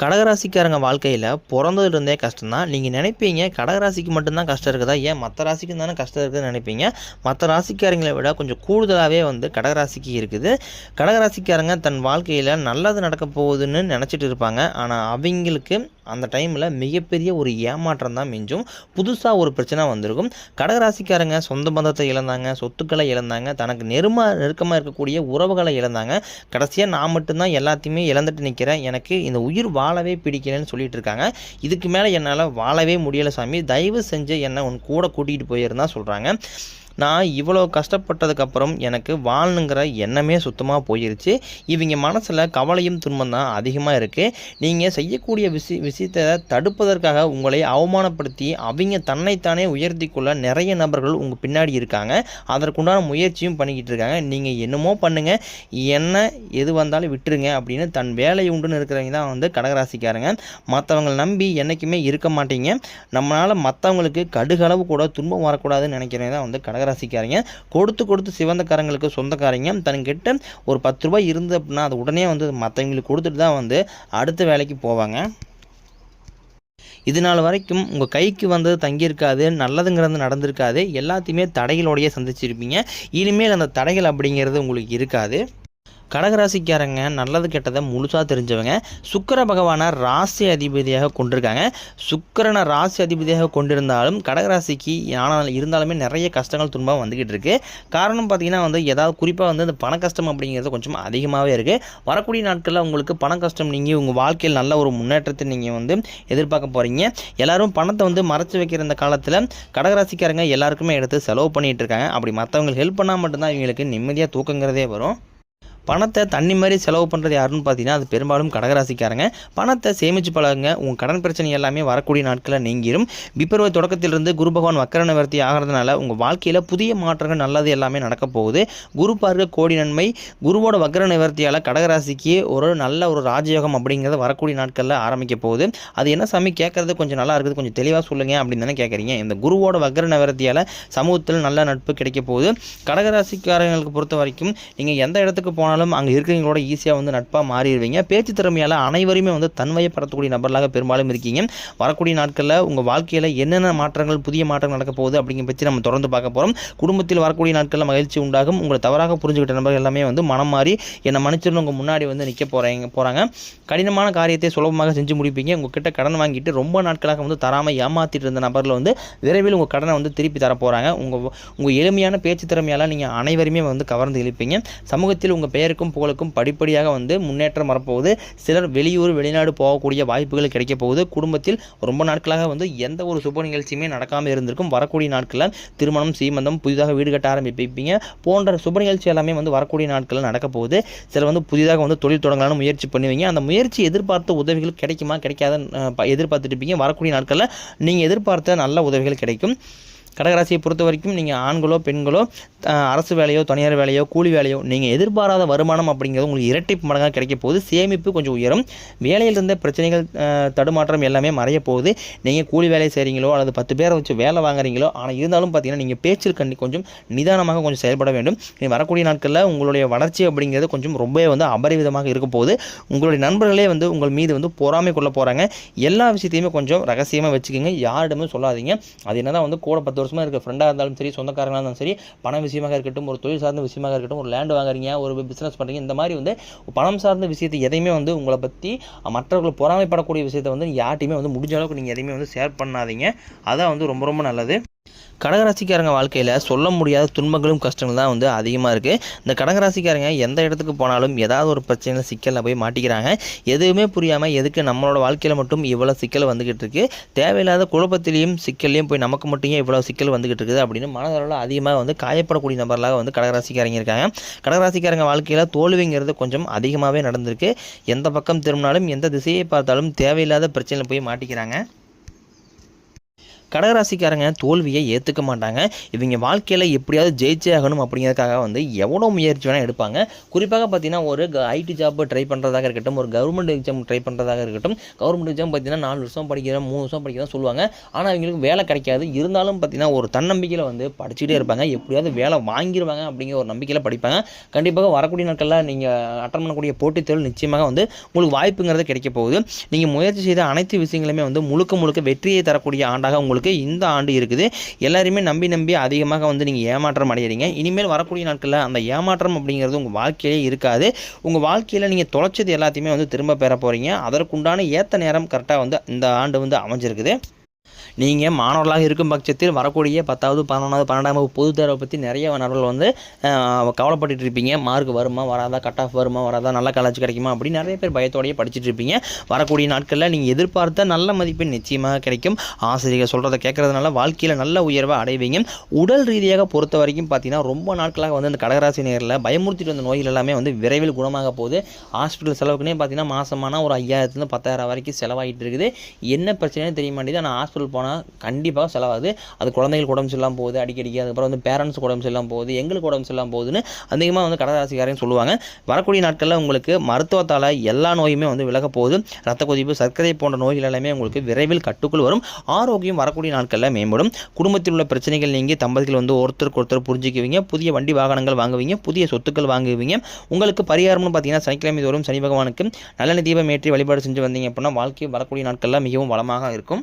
கடகராசிக்காரங்க வாழ்க்கையில் பிறந்ததுலேருந்தே கஷ்டம்தான். நீங்கள் நினைப்பீங்க கடகராசிக்கு மட்டும்தான் கஷ்டம் இருக்குதா? ஏன் மற்ற ராசிக்கும் தானே கஷ்டம் இருக்குதுன்னு நினைப்பீங்க. மற்ற ராசிக்காரங்களை விட கொஞ்சம் கூடுதலாகவே வந்து கடகராசிக்கு இருக்குது. கடகராசிக்காரங்க தன் வாழ்க்கையில் நல்லது நடக்க போகுதுன்னு நினச்சிட்டு இருப்பாங்க. ஆனால் அவங்களுக்கு அந்த டைமில் மிகப்பெரிய ஒரு ஏமாற்றம் தான் மிஞ்சும். புதுசாக ஒரு பிரச்சனை வந்திருக்கும். கடகராசிக்காரங்க சொந்த பந்தத்தை இழந்தாங்க சொத்துக்களை இழந்தாங்க தனக்கு நெருமா நெருக்கமாக இருக்கக்கூடிய உறவுகளை இழந்தாங்க. கடைசியாக நான் மட்டும்தான் எல்லாத்தையுமே இழந்துட்டு நிற்கிறேன் எனக்கு இந்த உயிர் வாழவே பிடிக்கலன்னு சொல்லிட்டு இருக்காங்க. இதுக்கு மேலே என்னால் வாழவே முடியலை சாமி. தயவு செஞ்சு என்னை உன் கூட கூட்டிகிட்டு போயிருந்தா சொல்கிறாங்க நான் இவ்வளோ கஷ்டப்பட்டதுக்கப்புறம் எனக்கு வாழணுங்கிற எண்ணமே சுத்தமாக போயிருச்சு. இவங்க மனசில் கவலையும் துன்பம் தான் அதிகமாக இருக்குது நீங்கள் செய்யக்கூடிய விஷய விஷயத்தை தடுப்பதற்காக உங்களை அவமானப்படுத்தி அவங்க தன்னைத்தானே உயர்த்தி கொள்ள நிறைய நபர்கள் உங்கள் பின்னாடி இருக்காங்க. அதற்குண்டான முயற்சியும் பண்ணிக்கிட்டு இருக்காங்க. நீங்கள் என்னமோ பண்ணுங்கள் என்ன எது வந்தாலும் விட்டுருங்க அப்படின்னு தன் வேலை உண்டுன்னு இருக்கிறவங்க தான் வந்து கடகராசிக்காரங்க. மற்றவங்களை நம்பி என்றைக்குமே இருக்க மாட்டீங்க. நம்மளால் மற்றவங்களுக்கு கடுகளவு கூட துன்பம் வரக்கூடாதுன்னு நினைக்கிறவங்க தான் வந்து ராசிக்காரங்க கொடுத்து கொடுத்து சிவந்தக்காரங்களுக்கு சொந்தக்காரங்க. தன்கிட்ட ஒரு பத்து ரூபாய் இருந்து அப்படின்னா அது உடனே வந்து மற்றவங்களுக்கு கொடுத்துட்டு தான் வந்து அடுத்த வேலைக்கு போவாங்க. இது நாள் வரைக்கும் உங்கள் கைக்கு வந்தது தங்கியிருக்காது நல்லதுங்கிறது நடந்திருக்காது. எல்லாத்தையுமே தடைகளோடையே சந்திச்சிருப்பீங்க. இனிமேல் அந்த தடைகள் அப்படிங்கிறது உங்களுக்கு இருக்காது. கடகராசிக்காரங்க நல்லது கெட்டதை முழுசாக தெரிஞ்சவங்க சுக்கர பகவானை ராசி அதிபதியாக கொண்டிருக்காங்க. சுக்கிரனை ராசி அதிபதியாக கொண்டிருந்தாலும் கடகராசிக்கு ஆனால் இருந்தாலுமே நிறைய கஷ்டங்கள் துன்பம் வந்துக்கிட்டு இருக்குது காரணம் பார்த்தீங்கன்னா வந்து ஏதாவது குறிப்பாக வந்து இந்த பண கஷ்டம் அப்படிங்கிறது கொஞ்சம் அதிகமாகவே இருக்குது வரக்கூடிய நாட்களில் உங்களுக்கு பண கஷ்டம் நீங்கள் உங்கள் வாழ்க்கையில் நல்ல ஒரு முன்னேற்றத்தை நீங்கள் வந்து எதிர்பார்க்க போகிறீங்க எல்லாரும் பணத்தை வந்து மறைச்சு வைக்கிற இந்த காலத்தில் கடகராசிக்காரங்க எல்லாருக்குமே எடுத்து செலவு பண்ணிகிட்டு இருக்காங்க. அப்படி மற்றவங்களுக்கு ஹெல்ப் பண்ணால் மட்டும்தான் இவங்களுக்கு நிம்மதியாக தூக்கங்கிறதே வரும். பணத்தை தண்ணி மாதிரி செலவு பண்ணுறது யாருன்னு பார்த்தீங்கன்னா அது பெரும்பாலும் கடகராசிக்காரங்க. பணத்தை சேமித்து பழகுங்க. உங்கள் கடன் பிரச்சனை எல்லாமே வரக்கூடிய நாட்களில் நீங்கிரும். பிப்ரவரி தொடக்கத்திலிருந்து குரு பகவான் வக்கர நிவர்த்தி ஆகிறதுனால உங்கள் வாழ்க்கையில் புதிய மாற்றங்கள் நல்லது எல்லாமே நடக்க போகுது. குரு பார்க்க கோடி நன்மை. குருவோட வக்கர நிவர்த்தியால் கடகராசிக்கு ஒரு நல்ல ஒரு ராஜயோகம் அப்படிங்கிறத வரக்கூடிய நாட்களில் ஆரம்பிக்க போகுது. அது என்ன சாமி கேட்குறது கொஞ்சம் நல்லா இருக்குது. கொஞ்சம் தெளிவாக சொல்லுங்க அப்படின்னு தானே கேட்குறீங்க. இந்த குருவோட வக்கர நிவர்த்தியால் சமூகத்தில் நல்ல நட்பு கிடைக்க போகுது. கடகராசிக்காரங்களுக்கு பொறுத்த வரைக்கும் நீங்கள் எந்த இடத்துக்கு போனால் போனாலும் அங்கே இருக்கிறவங்களோட ஈஸியாக வந்து நட்பாக மாறிடுவீங்க. பேச்சு திறமையால் அனைவரையுமே வந்து தன்வயப்படுத்தக்கூடிய நபர்களாக பெரும்பாலும் இருக்கீங்க. வரக்கூடிய நாட்களில் உங்கள் வாழ்க்கையில் என்னென்ன மாற்றங்கள் புதிய மாற்றங்கள் நடக்க போகுது அப்படிங்கிற பற்றி நம்ம தொடர்ந்து பார்க்க போகிறோம் குடும்பத்தில் வரக்கூடிய நாட்களில் மகிழ்ச்சி உண்டாகும். உங்களை தவறாக புரிஞ்சுக்கிட்ட நபர்கள் எல்லாமே வந்து மனம் மாறி என்னை மன்னிச்சிருந்து உங்கள் முன்னாடி வந்து நிற்க போகிறாங்க போகிறாங்க கடினமான காரியத்தை சுலபமாக செஞ்சு முடிப்பீங்க. உங்ககிட்ட கடன் வாங்கிட்டு ரொம்ப நாட்களாக வந்து தராமல் ஏமாற்றிட்டு இருந்த நபரில் வந்து விரைவில் உங்கள் கடனை வந்து திருப்பி தர போகிறாங்க உங்கள் உங்கள் எளிமையான பேச்சு திறமையால் நீங்கள் அனைவருமே வந்து கவர்ந்து இழுப்பீங்க. சமூகத்தில் உங்கள் பெயருக்கும் புகழுக்கும் படிப்படியாக வந்து முன்னேற்றம் வரப்போகுது. சிலர் வெளியூர் வெளிநாடு போகக்கூடிய வாய்ப்புகள் கிடைக்க போகுது. குடும்பத்தில் ரொம்ப நாட்களாக வந்து எந்த ஒரு சுப நிகழ்ச்சியுமே நடக்காமல் இருந்திருக்கும். வரக்கூடிய நாட்களில் திருமணம் சீமந்தம் புதிதாக வீடு கட்ட ஆரம்பிப்பீங்க. போன்ற சுப நிகழ்ச்சி எல்லாமே வந்து வரக்கூடிய நாட்களில் நடக்க போகுது. சிலர் வந்து புதிதாக வந்து தொழில் தொடங்கலான முயற்சி பண்ணுவீங்க. அந்த முயற்சி எதிர்பார்த்த உதவிகள் கிடைக்குமா? கிடைக்காத எதிர்பார்த்துட்டு இருப்பீங்க. வரக்கூடிய நாட்களில் நீங்கள் எதிர்பார்த்த நல்ல உதவிகள் கிடைக்கும். கடகராசியை பொறுத்த வரைக்கும் நீங்கள் ஆண்களோ பெண்களோ அரசு வேலையோ தனியார் வேலையோ கூலி வேலையோ நீங்கள் எதிர்பாராத வருமானம் அப்படிங்கிறது உங்களுக்கு இரட்டிப்பு மடங்காக கிடைக்க போகுது. சேமிப்பு கொஞ்சம் உயரும். வேலையில் இருந்த பிரச்சனைகள் தடுமாற்றம் எல்லாமே மறைய போகுது. நீங்கள் கூலி வேலை செய்கிறீங்களோ அல்லது பத்து பேரை வச்சு வேலை வாங்குறீங்களோ ஆனால் இருந்தாலும் பார்த்தீங்கன்னா நீங்கள் பேச்சில் கண்டி கொஞ்சம் நிதானமாக கொஞ்சம் செயல்பட வேண்டும். இனி வரக்கூடிய நாட்களில் உங்களுடைய வளர்ச்சி அப்படிங்கிறது கொஞ்சம் ரொம்பவே வந்து அபரிவிதமாக இருக்க போகுது. உங்களுடைய நண்பர்களே வந்து உங்கள் மீது வந்து பொறாமை கொள்ள போகிறாங்க எல்லா விஷயத்தையுமே கொஞ்சம் ரகசியமாக வச்சுக்கோங்க. யாரிடமே சொல்லாதீங்க. அது என்னதான் வந்து கூட பத்து வருஷமாக இருக்க ஃப்ரெண்டாக இருந்தாலும் சரி சொந்தக்காரங்களாக இருந்தாலும் சரி பணம் விஷயமாக இருக்கட்டும் ஒரு தொழில் சார்ந்த விஷயமாக இருக்கட்டும் ஒரு லேண்ட் வாங்குறீங்க ஒரு பிஸ்னஸ் பண்ணுறீங்க இந்த மாதிரி வந்து பணம் சார்ந்த விஷயத்தை எதையுமே வந்து உங்களை பற்றி மற்றவர்கள் பொறாமைப்படக்கூடிய விஷயத்தை வந்து யார்ட்டையுமே வந்து முடிஞ்ச அளவுக்கு நீங்கள் எதையுமே வந்து ஷேர் பண்ணாதீங்க. அதான் வந்து ரொம்ப ரொம்ப நல்லது. கடகராசிக்காரங்க வாழ்க்கையில் சொல்ல முடியாத துன்பங்களும் கஷ்டங்கள் தான் வந்து அதிகமாக இருக்குது இந்த கடகராசிக்காரங்க எந்த இடத்துக்கு போனாலும் ஏதாவது ஒரு பிரச்சனையில் சிக்கலில் போய் மாட்டிக்கிறாங்க. எதுவுமே புரியாமல் எதுக்கு நம்மளோட வாழ்க்கையில் மட்டும் இவ்வளோ சிக்கல் வந்துக்கிட்டு இருக்கு. தேவையில்லாத குழப்பத்திலையும் சிக்கல்லையும் போய் நமக்கு மட்டும் ஏன் இவ்வளோ சிக்கல் வந்துக்கிட்டு இருக்குது அப்படின்னு மனதளவில் அதிகமாக வந்து காயப்படக்கூடிய நபர்களாக வந்து கடகராசிக்காரங்க இருக்காங்க. கடகராசிக்காரங்க வாழ்க்கையில் தோல்விங்கிறது கொஞ்சம் அதிகமாகவே நடந்திருக்கு. எந்த பக்கம் திரும்பினாலும் எந்த திசையை பார்த்தாலும் தேவையில்லாத பிரச்சனையில் போய் மாட்டிக்கிறாங்க. கடகராசிக்காரங்க தோல்வியை ஏற்றுக்க மாட்டாங்க. இவங்க வாழ்க்கையில் எப்படியாவது ஜெயிச்சே ஆகணும் அப்படிங்கிறதுக்காக வந்து எவ்வளோ முயற்சி வேணால் எடுப்பாங்க. குறிப்பாக பார்த்தீங்கன்னா ஒரு ஐடி ஜாப் ட்ரை பண்ணுறதாக இருக்கட்டும் ஒரு கவர்மெண்ட் எக்ஸாம் ட்ரை பண்ணுறதாக இருக்கட்டும் கவர்மெண்ட் எக்ஸாம் பார்த்தீங்கன்னா நாலு வருஷம் படிக்கிறோம் மூணு வருஷம் படிக்கிறோம் சொல்லுவாங்க. ஆனால் அவங்களுக்கு வேலை கிடைக்காது. இருந்தாலும் பார்த்தீங்கன்னா ஒரு தன்னம்பிக்கையில் வந்து படிச்சுட்டே இருப்பாங்க. எப்படியாவது வேலை வாங்கிடுவாங்க அப்படிங்கிற ஒரு நம்பிக்கையில் படிப்பாங்க. கண்டிப்பாக வரக்கூடிய நாட்களில் நீங்கள் அட்டன் பண்ணக்கூடிய போட்டித் தேர்வு நிச்சயமாக வந்து உங்களுக்கு வாய்ப்புங்கிறது கிடைக்க போகுது. நீங்கள் முயற்சி செய்த அனைத்து விஷயங்களுமே வந்து முழுக்க முழுக்க வெற்றியை தரக்கூடிய ஆண்டாக உங்களுக்கு இந்த ஆண்டு இருக்குது. எல்லாருமே நம்பி நம்பி அதிகமாக வந்து நீங்கள் ஏமாற்றம் அடையிறீங்க. இனிமேல் வரக்கூடிய நாட்களில் அந்த ஏமாற்றம் அப்படிங்கிறது உங்கள் வாழ்க்கையிலே இருக்காது. உங்கள் வாழ்க்கையில் நீங்கள் தொலைச்சது எல்லாத்தையுமே வந்து திரும்ப பெற போகிறீங்க அதற்குண்டான ஏற்ற நேரம் கரெக்டாக வந்து இந்த ஆண்டு வந்து அமைஞ்சிருக்குது. நீங்கள் மாணவர்களாக இருக்கும் பட்சத்தில் வரக்கூடிய பத்தாவது பதினொன்றாவது பன்னெண்டாம் வகுப்பு தேர்வை பற்றி நிறைய நபர்கள் வந்து கவலைப்பட்டு கவலைப்பட்டுட்டு இருப்பீங்க. மார்க் வருமா வராதா? கட் ஆஃப் வருமா வராதா? நல்ல காலேஜ் கிடைக்குமா? அப்படின்னு நிறைய பேர் பயத்தோடயே படிச்சுட்டு இருப்பீங்க. வரக்கூடிய நாட்களில் நீங்கள் எதிர்பார்த்த நல்ல மதிப்பெண் நிச்சயமாக கிடைக்கும். ஆசிரியர் சொல்கிறத கேட்குறதுனால வாழ்க்கையில் நல்ல உயர்வை அடைவீங்க. உடல் ரீதியாக பொறுத்த வரைக்கும் பார்த்தீங்கன்னா ரொம்ப நாட்களாக வந்து இந்த கடகராசி நேரில் பயமுறுத்திட்டு வந்த நோய்கள் எல்லாமே வந்து விரைவில் குணமாக போகுது. ஹாஸ்பிட்டல் செலவுக்குனே பார்த்தீங்கன்னா மாசமான ஒரு ஐயாயிரத்துலேருந்து பத்தாயிரம் வரைக்கும் செலவாகிட்டு இருக்குது. என்ன பிரச்சனைன்னு தெரிய மாட்டேங்குது. ஆனால் ஹாஸ்பிட்டல் போனால் கண்டிப்பாக செலவாகுது. அது குழந்தைங்களுக்கு உடம்பு சரியில்லாமல் போகுது அடிக்கடிக்கு. அதுக்கப்புறம் வந்து பேரண்ட்ஸ் உடம்பு சரியில்லாமல் போகுது எங்களுக்கு உடம்பு சரியில்லாமல் போகுதுன்னு அதிகமாக வந்து கடகராசிக்காரங்க சொல்லுவாங்க. வரக்கூடிய நாட்களில் உங்களுக்கு மருத்துவத்தால் எல்லா நோயுமே வந்து விலக போகுது. ரத்த கொதிப்பு சர்க்கரை போன்ற நோய்கள் எல்லாமே உங்களுக்கு விரைவில் கட்டுக்குள் வரும். ஆரோக்கியம் வரக்கூடிய நாட்களில் மேம்படும். குடும்பத்தில் உள்ள பிரச்சனைகள் நீங்கி தம்பதிகள் வந்து ஒருத்தருக்கு ஒருத்தர் புரிஞ்சுக்குவீங்க. புதிய வண்டி வாகனங்கள் வாங்குவீங்க. புதிய சொத்துக்கள் வாங்குவீங்க. உங்களுக்கு பரிகாரம்னு பார்த்தீங்கன்னா சனிக்கிழமை தோறும் சனி பகவானுக்கு நல்லெண்ணெய் தீபம் ஏற்றி வழிபாடு செஞ்சு வந்தீங்க அப்படின்னா வாழ்க்கை வரக்கூடிய நாட்களில் மிகவும் வளமாக இருக்கும்.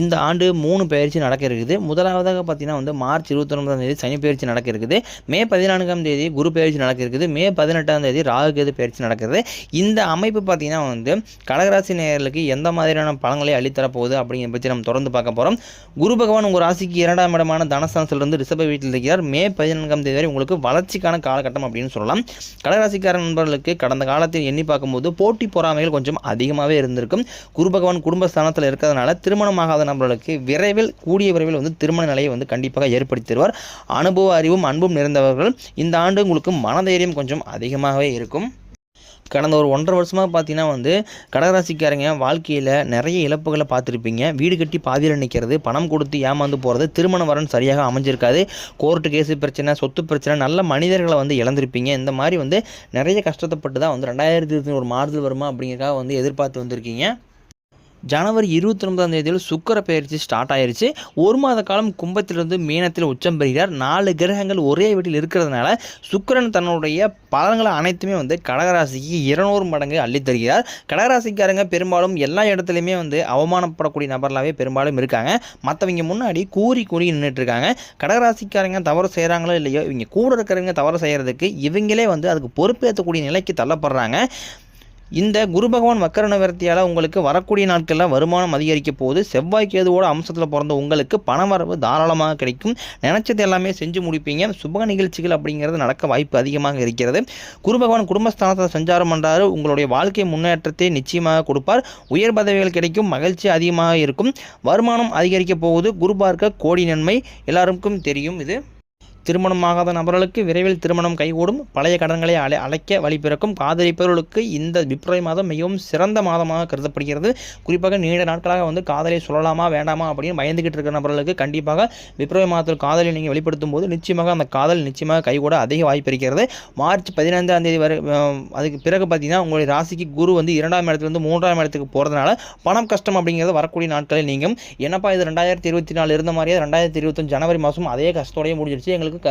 இந்த ஆண்டு மூணு பயிற்சி நடக்க இருக்குது. முதலாவதாக பார்த்தீங்கன்னா வந்து மார்ச் இருபத்தொன்பதாம் தேதி சனி பயிற்சி நடக்க இருக்குது. மே பதினான்காம் தேதி குரு பயிற்சி நடக்க இருக்குது. மே பதினெட்டாம் தேதி ராகுகேது பயிற்சி நடக்கிறது இந்த அமைப்பு பார்த்தீங்கன்னா வந்து கடகராசி நேயர்களுக்கு எந்த மாதிரியான பலங்களை அளித்தரப்போகுது அப்படிங்கிற பற்றி நம்ம தொடர்ந்து பார்க்க போகிறோம் குரு பகவான் உங்கள் ராசிக்கு இரண்டாம் இடமான தனஸ்தானத்திலிருந்து ரிஷப வீட்டில் இருக்கிறார். மே பதினான்காம் தேதி வரை உங்களுக்கு வளர்ச்சிக்கான காலகட்டம் அப்படின்னு சொல்லலாம். கடகராசிக்கார நண்பர்களுக்கு கடந்த காலத்தில் எண்ணி பார்க்கும்போது போட்டி பொறாமைகள் கொஞ்சம் அதிகமாகவே இருந்திருக்கும். குரு பகவான் குடும்பஸ்தானத்தில் இருக்கிறதுனால திருமணமாகாத நபர்களுக்கு விரைவில் கூடிய விரைவில் வந்து திருமண நிலையை வந்து கண்டிப்பாக ஏற்படுத்தி தருவார். அனுபவ அறிவும் அன்பும் நிறைந்தவர்கள் இந்த ஆண்டு உங்களுக்கு மனதைரியம் கொஞ்சம் அதிகமாகவே இருக்கும். கடந்த ஒரு ஒன்றரை வருஷமாக பார்த்தீங்கன்னா வந்து கடகராசிக்காரங்க வாழ்க்கையில் நிறைய இழப்புகளை பார்த்துருப்பீங்க. வீடு கட்டி பாதியில் நிற்கிறது பணம் கொடுத்து ஏமாந்து போகிறது திருமண வரன் சரியாக அமைஞ்சிருக்காது கோர்ட்டு கேஸு பிரச்சனை சொத்து பிரச்சனை நல்ல மனிதர்களை வந்து இழந்திருப்பீங்க. இந்த மாதிரி வந்து நிறைய கஷ்டத்தைப்பட்டு தான் வந்து ரெண்டாயிரத்தி இருபத்தி ஒரு மாறுதல் வருமா அப்படிங்கிறக்காக வந்து எதிர்பார்த்து வந்திருக்கீங்க. ஜனவரி இருபத்தி ஒன்பதாம் தேதியில் சுக்கர பயிற்சி ஸ்டார்ட் ஆயிருச்சு. ஒரு மாத காலம் கும்பத்திலிருந்து மீனத்தில் உச்சம் பெறுகிறார். நாலு கிரகங்கள் ஒரே வீட்டில் இருக்கிறதுனால சுக்கிரன் தன்னுடைய பலன்களை அனைத்துமே வந்து கடகராசிக்கு இருநூறு மடங்கு அள்ளித் தருகிறார். கடகராசிக்காரங்க பெரும்பாலும் எல்லா இடத்துலையுமே வந்து அவமானப்படக்கூடிய நபர்களாகவே பெரும்பாலும் இருக்காங்க. மற்றவங்க முன்னாடி கூறி கூறி நின்றுட்டு இருக்காங்க கடகராசிக்காரங்க தவறு செய்கிறாங்களோ இல்லையோ இவங்க கூட இருக்கிறவங்க தவறு செய்கிறதுக்கு இவங்களே வந்து அதுக்கு பொறுப்பேற்றக்கூடிய நிலைக்கு தள்ளப்படுறாங்க. இந்த குரு பகவான் மக்கர நிவர்த்தியால் உங்களுக்கு வரக்கூடிய நாட்களில் வருமானம் அதிகரிக்க போகுது. செவ்வாய் கேதுவோட அம்சத்தில் பிறந்த உங்களுக்கு பணவரவு தாராளமாக கிடைக்கும். நினைச்சது எல்லாமே செஞ்சு முடிப்பீங்க. சுப நிகழ்ச்சிகள் அப்படிங்கிறது நடக்க வாய்ப்பு அதிகமாக இருக்கிறது. குரு பகவான் குடும்பஸ்தானத்தில் சஞ்சாரம் பண்ணுறாரு உங்களுடைய வாழ்க்கை முன்னேற்றத்தை நிச்சயமாக கொடுப்பார். உயர் பதவிகள் கிடைக்கும். மகிழ்ச்சி அதிகமாக இருக்கும். வருமானம் அதிகரிக்க போகுது. குரு பார்க்க கோடி நன்மை எல்லாருக்கும் தெரியும் இது. திருமணமாகாத நபர்களுக்கு விரைவில் திருமணம் கைகூடும். பழைய கடன்களை அலை அழைக்க வழிபிறக்கும் காதலிப்பவர்களுக்கு இந்த பிப்ரவரி மாதம் மிகவும் சிறந்த மாதமாக கருதப்படுகிறது. குறிப்பாக நீண்ட நாட்களாக வந்து காதலை சொல்லலாமா வேண்டாமா அப்படின்னு பயந்துகிட்டு இருக்கிற நபர்களுக்கு கண்டிப்பாக பிப்ரவரி மாதத்தில் காதலை நீங்கள் வெளிப்படுத்தும் போது நிச்சயமாக அந்த காதல் நிச்சயமாக கைகூட அதிக வாய்ப்பு இருக்கிறது. மார்ச் பதினைந்தாம் தேதி வரை அதுக்கு பிறகு பார்த்தீங்கன்னா உங்களுடைய ராசிக்கு குரு வந்து இரண்டாம் இடத்துலேருந்து மூன்றாம் இடத்துக்கு போகிறதுனால பணம் கஷ்டம் அப்படிங்கிறது வரக்கூடிய நாட்களில் நீங்கள் என்னப்பா இது ரெண்டாயிரத்தி இருபத்தி நாலு இருந்த மாதிரியே ரெண்டாயிரத்தி இருபத்தஞ்சு ஜனவரி மாதம் அதே கஷ்டத்தோடய முடிஞ்சிருச்சு. எங்களுக்கு க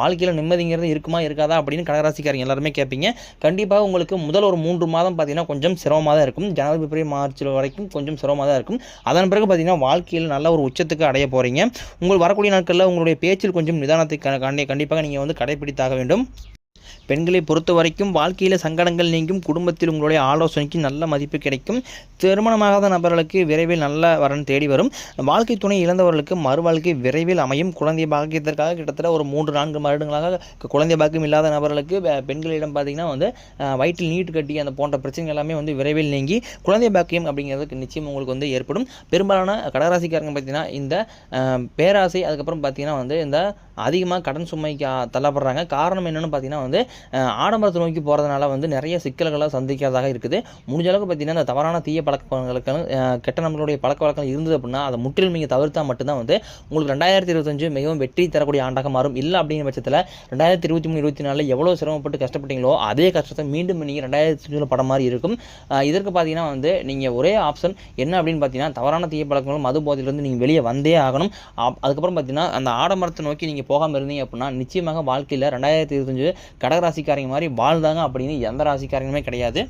வாழ்க்கையில் நிம்மதிங்கிறது இருக்குமா இருக்காதா அப்படின்னு கடகராசிக்காரங்க எல்லாருமே கேட்பீங்க கண்டிப்பாக உங்களுக்கு முதல் ஒரு மூன்று மாதம் பார்த்தீங்கன்னா கொஞ்சம் சிரமமாக தான் இருக்கும். ஜனவரி பிப்ரவரி மார்ச் வரைக்கும் கொஞ்சம் சிரமமாக தான் இருக்கும். அதன் பிறகு பார்த்தீங்கன்னா வாழ்க்கையில் நல்ல ஒரு உச்சத்துக்கு அடைய போகிறீங்க உங்கள் வரக்கூடிய நாட்களில் உங்களுடைய பேச்சில் கொஞ்சம் நிதானத்தை கண்டி கண்டிப்பாக நீங்கள் வந்து கடைபிடித்தாக வேண்டும். பெண்களை பொறுத்த வரைக்கும் வாழ்க்கையில் சங்கடங்கள் நீங்கும் குடும்பத்தில் உங்களுடைய ஆலோசனைக்கு நல்ல மதிப்பு கிடைக்கும். திருமணமாகாத நபர்களுக்கு விரைவில் நல்ல வரன் தேடி வரும். வாழ்க்கை துணை இழந்தவர்களுக்கு மறு வாழ்க்கை விரைவில் அமையும். குழந்தை பாக்கியத்திற்காக கிட்டத்தட்ட ஒரு மூன்று நான்கு வருடங்களாக குழந்தை பாக்கியம் இல்லாத நபர்களுக்கு பெண்களிடம் பார்த்தீங்கன்னா வந்து வயிற்றில் நீட்டு கட்டி அந்த போன்ற பிரச்சனைகள் எல்லாமே வந்து விரைவில் நீங்கி குழந்தை பாக்கியம் அப்படிங்கிறதுக்கு நிச்சயம் உங்களுக்கு வந்து ஏற்படும். பெரும்பாலான கடகராசிக்காரங்க பார்த்தீங்கன்னா இந்த பேராசை அதுக்கப்புறம் பார்த்தீங்கன்னா வந்து இந்த அதிகமாக கடன் சுமைக்கு தள்ளப்படுறாங்க. காரணம் என்னென்னு பார்த்தீங்கன்னா வந்து ஆடம்பரத்தை நோக்கி போகிறதுனால வந்து நிறைய சிக்கல்களை சந்திக்கிறதாக இருக்குது. முடிஞ்ச அளவுக்கு பார்த்தீங்கன்னா இந்த தவறான தீய பழக்கங்களுக்கு கெட்ட நம்மளுடைய பழக்க வழக்கம் இருந்தது அப்படின்னா அதை முற்றிலும் நீங்கள் தவிர்த்தால் மட்டும்தான் வந்து உங்களுக்கு ரெண்டாயிரத்தி இருபத்தஞ்சு மிகவும் வெற்றி தரக்கூடிய ஆண்டாக மாறும். இல்லை அப்படிங்கிற பட்சத்தில் ரெண்டாயிரத்தி இருபத்தி மூணு இருபத்தி நாலில் எவ்வளோ சிரமப்பட்டு கஷ்டப்பட்டீங்களோ அதே கஷ்டத்தை மீண்டும் நீங்கள் ரெண்டாயிரத்தி இருபதில் படம் மாதிரி இருக்கும். இதற்கு பார்த்தீங்கன்னா வந்து நீங்கள் ஒரே ஆப்ஷன் என்ன அப்படின்னு பார்த்தீங்கன்னா தவறான தீய பழக்கங்களும் மது போதையிலிருந்து நீங்கள் வெளியே வந்தே ஆகணும். அப்- அதுக்கப்புறம் பார்த்தீங்கன்னா அந்த ஆடம்பரத்தை நோக்கி நீங்கள் போகாமல் இருந்தீங்க அப்படின்னா நிச்சயமாக வாழ்க்கையில் ரெண்டாயிரத்தி இருபத்தஞ்சு கடகராசிக்காரங்க மாதிரி வாழ்ந்தாங்க அப்படின்னு எந்த ராசிக்காரங்களுமே கிடையாது.